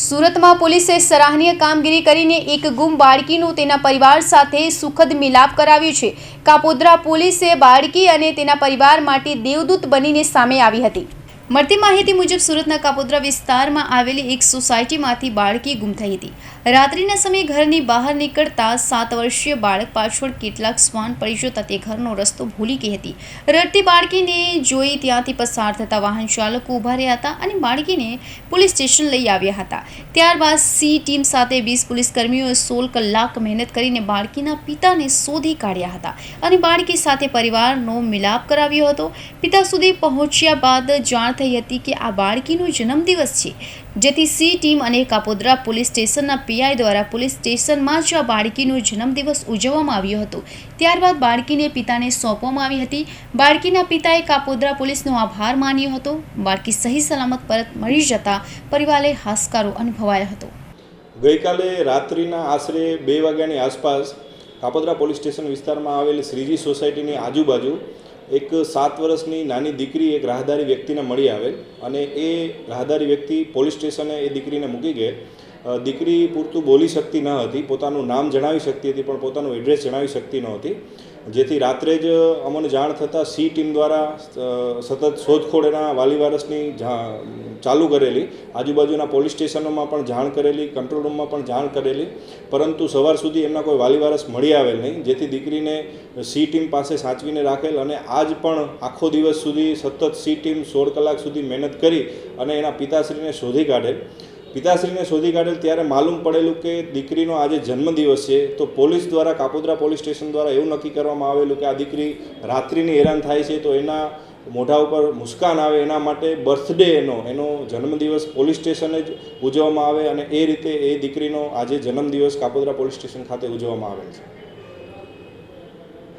સુરતમાં પોલીસે સરાહનીય કામગીરી કરીને એક ગુમ બાળકીનું તેના પરિવાર સાથે સુખદ મિલાપ કરાવ્યું છે. કાપોદ્રા પોલીસે બાળકી અને તેના પરિવાર માટે દેવદૂત બનીને સામે આવી હતી. મળતી માહિતી મુજબ સુરતના કાપોદ્રા વિસ્તારમાં આવેલી એક સોસાયટીમાંથી બાળકી ગુમ થઈ હતી. રાત્રિના સમયે ઘરની બહાર નીકળતા સાત વર્ષીય બાળક પાછળ કેટલાક શ્વાન પડી જતા તે ઘરનો રસ્તો ભૂલી ગઈ હતી. રડતી બાળકીને જોઈ ત્યાંથી પસાર થતા વાહન ચાલકો ઊભા રહ્યા હતા અને બાળકીને પોલીસ સ્ટેશન લઈ આવ્યા હતા. ત્યારબાદ સી ટીમ સાથે વીસ પોલીસ કર્મીઓએ સોળ કલાક મહેનત કરીને બાળકીના પિતાને શોધી કાઢ્યા હતા અને બાળકી સાથે પરિવારનો મિલાપ કરાવ્યો હતો. પિતા સુધી પહોંચ્યા બાદ જાણ થઈ હતી કે આ બાળકીનો જન્મદિવસ છે. જેથી સી ટીમ અને કાપોદ્રા પોલીસ સ્ટેશનના પીઆઈ દ્વારા પોલીસ સ્ટેશનમાં જ આ બાળકીનો જન્મદિવસ ઉજવવામાં આવ્યો હતો. ત્યારબાદ બાળકીને પિતાને સોંપવામાં આવી હતી. બાળકીના પિતાએ કાપોદ્રા પોલીસનો આભાર માન્યો હતો. બાળકી સહી સલામત પરત મળી જતા પરિવારે હાશકારો અનુભવાયો હતો. ગઈકાલે રાત્રિના આશરે બે વાગ્યાની આસપાસ કાપોદ્રા પોલીસ સ્ટેશન વિસ્તારમાં આવેલી શ્રીજી સોસાયટીની આજુબાજુ એક સાત વર્ષની નાની દીકરી એક રાહદારી વ્યક્તિને મળી આવેલ અને એ રાહદારી વ્યક્તિ પોલીસ સ્ટેશને એ દીકરીને મૂકી ગઈ દીકરી પૂરતું બોલી શકતી ન હતી, પોતાનું નામ જણાવી શકતી હતી પણ પોતાનું એડ્રેસ જણાવી શકતી નહોતી જેથી રાત્રે જ અમને જાણ થતાં સી ટીમ દ્વારા સતત શોધખોળ એના વાલી વારસની ચાલુ કરેલી. આજુબાજુના પોલીસ સ્ટેશનોમાં પણ જાણ કરેલી, કંટ્રોલ રૂમમાં પણ જાણ કરેલી. પરંતુ સવાર સુધી એમના કોઈ વાલી વારસ મળી આવેલ નહીં. જેથી દીકરીને સી ટીમ પાસે સાચવીને રાખેલ અને આજ પણ આખો દિવસ સુધી સતત સી ટીમ સોળ કલાક સુધી મહેનત કરી અને એના પિતાશ્રીને શોધી કાઢેલ. પિતાશ્રીને શોધી કાઢેલ ત્યારે માલુમ પડેલું કે દીકરીનો આજે જન્મદિવસ છે, તો પોલીસ દ્વારા, કાપોદ્રા પોલીસ સ્ટેશન દ્વારા એવું નક્કી કરવામાં આવેલું કે આ દીકરી રાત્રિની હેરાન થાય છે, તો એના મોઢા ઉપર મુસ્કાન આવે, એના માટે બર્થડે એનો એનો જન્મદિવસ પોલીસ સ્ટેશને જ ઉજવવામાં આવે અને એ રીતે એ દીકરીનો આજે જન્મદિવસ કાપોદ્રા પોલીસ સ્ટેશન ખાતે ઉજવવામાં આવેલ છે.